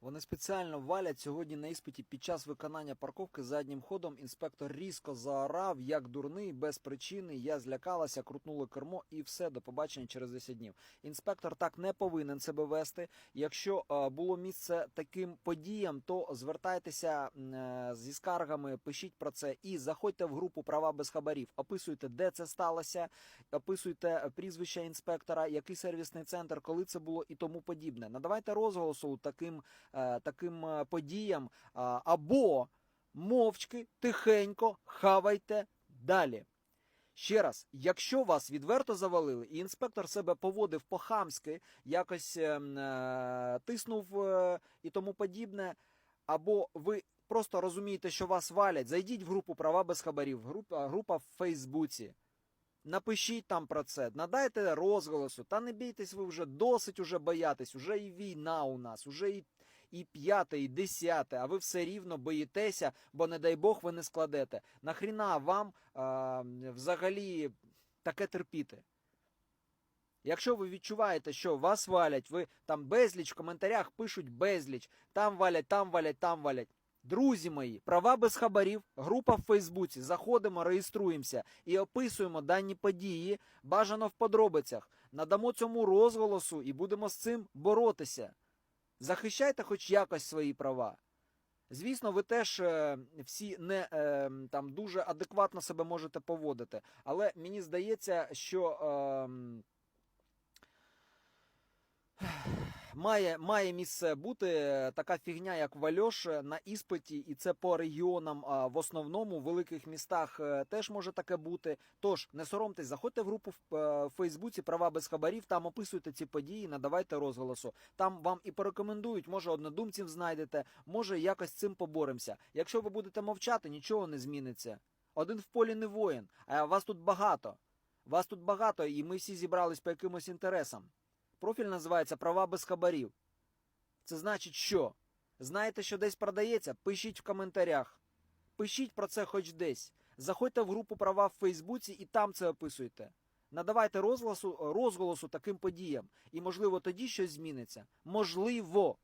Вони спеціально валять сьогодні на іспиті під час виконання парковки заднім ходом. Інспектор різко заорав, як дурний, без причини. Я злякалася, крутнула кермо і все, до побачення через 10 днів. Інспектор так не повинен себе вести. Якщо е, було місце таким подіям, то звертайтеся е, зі скаргами, пишіть про це і заходьте в групу права без хабарів. Описуйте, де це сталося, описуйте прізвище інспектора, який сервісний центр, коли це було і тому подібне. Надавайте розголосу таким, е, таким е, подіям або мовчки, тихенько хавайте далі. Ще раз, якщо вас відверто завалили, і інспектор себе поводив по-хамськи, якось е, е, тиснув е, і тому подібне, або ви просто розумієте, що вас валять, зайдіть в групу права без хабарів, група, група в Фейсбуці. Напишіть там про це, надайте розголосу, та не бійтесь ви вже, досить уже боятись, уже і війна у нас, уже і, і п'яте, і десяте, а ви все рівно боїтеся, бо не дай Бог ви не складете. Нахріна вам а, взагалі таке терпіти? Якщо ви відчуваєте, що вас валять, ви там безліч в коментарях пишуть безліч, там валять, там валять, там валять. Друзі мої, права без хабарів, група в Фейсбуці. Заходимо, реєструємося і описуємо дані події, бажано в подробицях. Надамо цьому розголосу і будемо з цим боротися. Захищайте хоч якось свої права. Звісно, ви теж е, всі не е, там дуже адекватно себе можете поводити, але мені здається, що. Е, Має, має місце бути е, така фігня, як Вальош на іспиті, і це по регіонам. А в основному в великих містах е, теж може таке бути. Тож не соромтесь, заходьте в групу в е, Фейсбуці права без хабарів. Там описуйте ці події, надавайте розголосу. Там вам і порекомендують, може однодумців знайдете, може якось цим поборемося. Якщо ви будете мовчати, нічого не зміниться. Один в полі не воїн, а вас тут багато. Вас тут багато, і ми всі зібрались по якимось інтересам. Профіль називається Права без хабарів. Це значить що? Знаєте, що десь продається? Пишіть в коментарях. Пишіть про це хоч десь. Заходьте в групу права в Фейсбуці і там це описуйте. Надавайте розголосу, розголосу таким подіям. І, можливо, тоді щось зміниться. Можливо.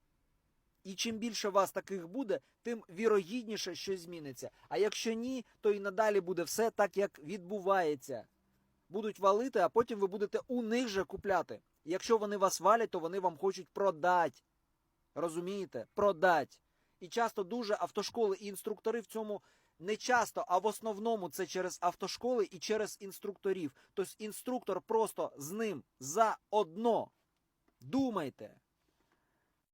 І чим більше вас таких буде, тим вірогідніше щось зміниться. А якщо ні, то і надалі буде все так, як відбувається. Будуть валити, а потім ви будете у них же купляти. Якщо вони вас валять, то вони вам хочуть продати. Розумієте? Продать. І часто дуже автошколи і інструктори в цьому не часто, а в основному це через автошколи і через інструкторів. Тобто інструктор просто з ним заодно. Думайте.